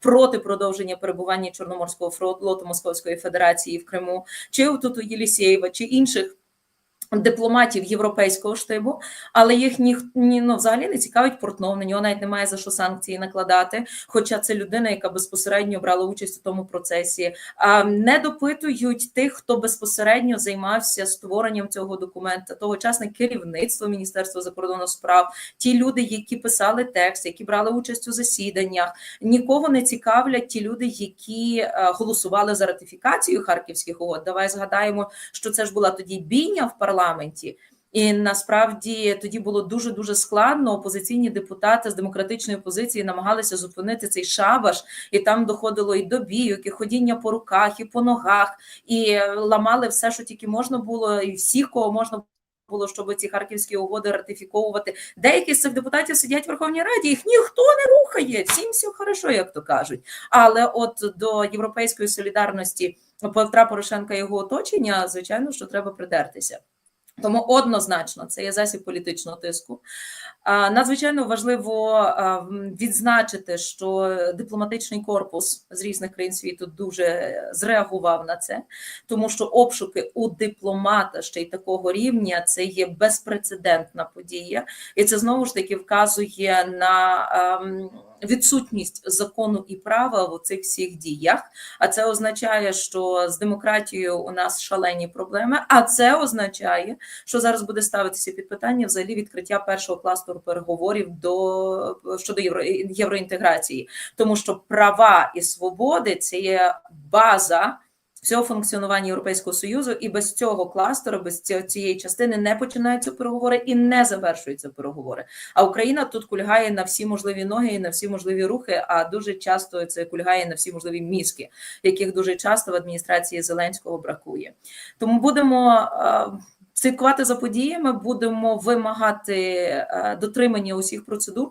проти продовження перебування Чорноморського флоту Московської Федерації в Криму, чи тут у Єлісєєва, чи інших. Дипломатів європейського штибу, але їх ні, ні ну, взагалі не цікавить Портнов, на нього навіть немає за що санкції накладати. Хоча це людина, яка безпосередньо брала участь у тому процесі. А не допитують тих, хто безпосередньо займався створенням цього документа, тогочасне керівництво Міністерства закордонних справ, ті люди, які писали текст, які брали участь у засіданнях. Нікого не цікавлять ті люди, які е, голосували за ратифікацію харківських угод. Давай згадаємо, що це ж була тоді бійня в парламенті. І насправді тоді було дуже дуже складно. Опозиційні депутати з демократичної позиції намагалися зупинити цей шабаш, і там доходило і до бійок, і ходіння по руках, і по ногах, і ламали все, що тільки можна було, і всіх, кого можна було, щоб ці харківські угоди ратифіковувати. Деякі з цих депутатів сидять в Верховній Раді, їх ніхто не рухає. Всім все хорошо, як то кажуть. Але от до європейської солідарності Петра Порошенка і його оточення, звичайно, що треба придертися. Тому однозначно це є засіб політичного тиску. Надзвичайно важливо відзначити, що дипломатичний корпус з різних країн світу дуже зреагував на це, тому що обшуки у дипломата ще й такого рівня це є безпрецедентна подія, і це знову ж таки вказує на відсутність закону і права в цих всіх діях. А це означає, що з демократією у нас шалені проблеми. А це означає, що зараз буде ставитися під питання взагалі відкриття першого кластеру переговорів до щодо євро, євроінтеграції, тому що права і свободи це є база. Всього функціонування Європейського союзу, і без цього кластеру, без цієї частини не починаються переговори і не завершуються переговори. А Україна тут кульгає на всі можливі ноги і на всі можливі рухи. А дуже часто це кульгає на всі можливі мізки, яких дуже часто в адміністрації Зеленського бракує. Тому будемо. Слідкувати за подіями, будемо вимагати дотримання усіх процедур.